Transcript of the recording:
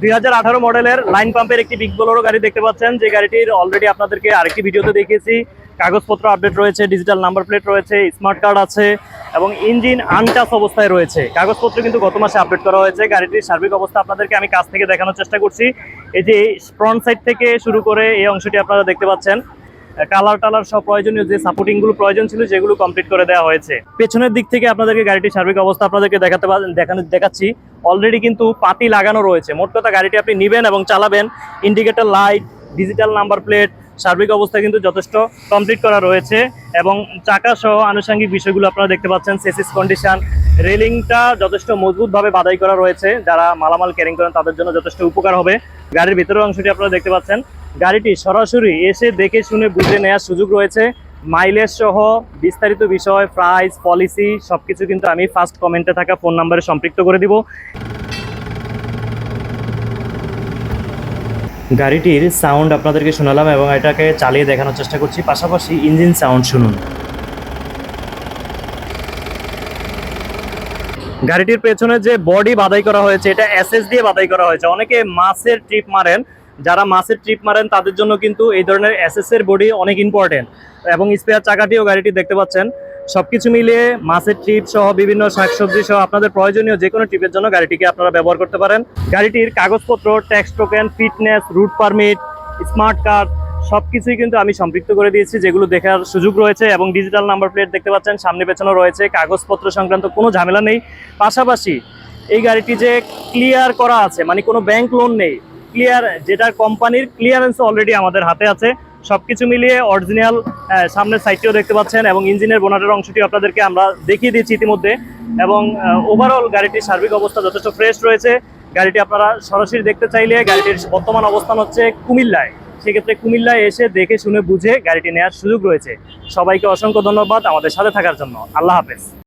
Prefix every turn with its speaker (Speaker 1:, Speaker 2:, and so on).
Speaker 1: দুই হাজার আঠারো মডেলের লাইন পাম্পের একটি বিগ বোলোরো গাড়ি দেখতে পাচ্ছেন। যে গাড়িটির অলরেডি আপনাদেরকে আরেকটি ভিডিওতে দেখিয়েছি। কাগজপত্র আপডেট রয়েছে ডিজিটাল নাম্বার প্লেট রয়েছে স্মার্ট কার্ড আছে এবং ইঞ্জিন আনটাস অবস্থায় রয়েছে। কাগজপত্র কিন্তু গত মাসে আপডেট করা হয়েছে। গাড়িটির সার্বিক অবস্থা আপনাদেরকে আমি কাছ থেকে দেখানোর চেষ্টা করছি। এই যে ফ্রন্ট সাইড থেকে শুরু করে এই অংশটি আপনারা দেখতে পাচ্ছেন। কালার টালার সব প্রয়োজনীয় যে সাপোর্টিংগুলো প্রয়োজন ছিল সেগুলো কমপ্লিট করে দেওয়া হয়েছে। পেছনের দিক থেকে আপনাদেরকে গাড়িটির সার্বিক অবস্থা আপনাদেরকে দেখাতে দেখানো দেখাচ্ছি। অলরেডি কিন্তু পাতি লাগানো রয়েছে। মোট কথা গাড়িটি আপনি নেবেন এবং চালাবেন। Indicator light digital number plate সার্বিক অবস্থা কিন্তু যথেষ্ট কমপ্লিট করা রয়েছে এবং চাকা সহ আনুষঙ্গিক বিষয়গুলো আপনারা দেখতে পাচ্ছেন। সেসিস কন্ডিশন রেলিংটা যথেষ্ট মজবুতভাবে বাধাই করা রয়েছে। যারা মালামাল ক্যারিং করেন তাদের জন্য যথেষ্ট উপকার হবে। গাড়ির ভিতরের অংশটি আপনারা দেখতে পাচ্ছেন। গাড়িটি সরাসরি এসে দেখে শুনে বুঝে নেওয়ার সুযোগ রয়েছে। মাইলেজ সহ বিস্তারিত বিষয় প্রাইস পলিসি সবকিছু কিন্তু আমি ফার্স্ট কমেন্টে থাকা ফোন নাম্বারে সম্পৃক্ত করে দিব। গাড়িটির সাউন্ড আপনাদেরকে শোনালাম এবং এটাকে চালিয়ে দেখানোর চেষ্টা করছি। পাশাপাশি ইঞ্জিন সাউন্ড শুনুন। গাড়িটির পেছনে যে বডি বাধাই করা হয়েছে, এটা এসএস দিয়ে বাধাই করা হয়েছে। অনেকে মাছের ট্রিপ মারেন যারা মাছের ট্রিপ মারেন, তাদের জন্য কিন্তু এই ধরনের এসএস এর বডি অনেক ইম্পর্টেন্ট এবং স্পেয়ার চাকাটিও গাড়িটি দেখতে পাচ্ছেন। সবকিছু মিলিয়ে মাছের ট্রিপ সহ বিভিন্ন শাকসবজি সহ আপনাদের প্রয়োজনীয় যে কোনো ট্রিপের জন্য গাড়িটিকে আপনারা ব্যবহার করতে পারেন। গাড়িটির কাগজপত্র tax token fitness route permit smart card সব কিছুই কিন্তু আমি সম্পৃক্ত করে দিয়েছি, যেগুলো দেখার সুযোগ রয়েছে এবং ডিজিটাল নাম্বার প্লেট দেখতে পাচ্ছেন, সামনে পেছনে রয়েছে, কাগজপত্র সংক্রান্ত কোনো ঝামেলা নেই। পাশাপাশি এই গাড়িটি যে ক্লিয়ার করা আছে মানে কোনো ব্যাংক লোন নেই ক্লিয়ার যেটা কোম্পানির ক্লিয়ারেন্স অলরেডি আমাদের হাতে আছে। সবকিছু মিলিয়ে অরিজিনাল সামনের সাইডটিও দেখতে পাচ্ছেন এবং ইঞ্জিনের বোনাটের অংশটি আপনাদেরকে আমরা দেখিয়ে দিয়েছি ইতিমধ্যে। এবং ওভারঅল গাড়িটির সার্বিক অবস্থা যথেষ্ট ফ্রেশ রয়েছে। গাড়িটি আপনারা সরাসরি দেখতে চাইলে গাড়িটির বর্তমান অবস্থান হচ্ছে কুমিল্লায়। সেক্ষেত্রে কুমিল্লায় এসে দেখে শুনে বুঝে গাড়িটি নেওয়ার সুযোগ রয়েছে। সবাইকে অসংখ্য ধন্যবাদ আমাদের সাথে থাকার জন্য। আল্লাহ হাফেজ।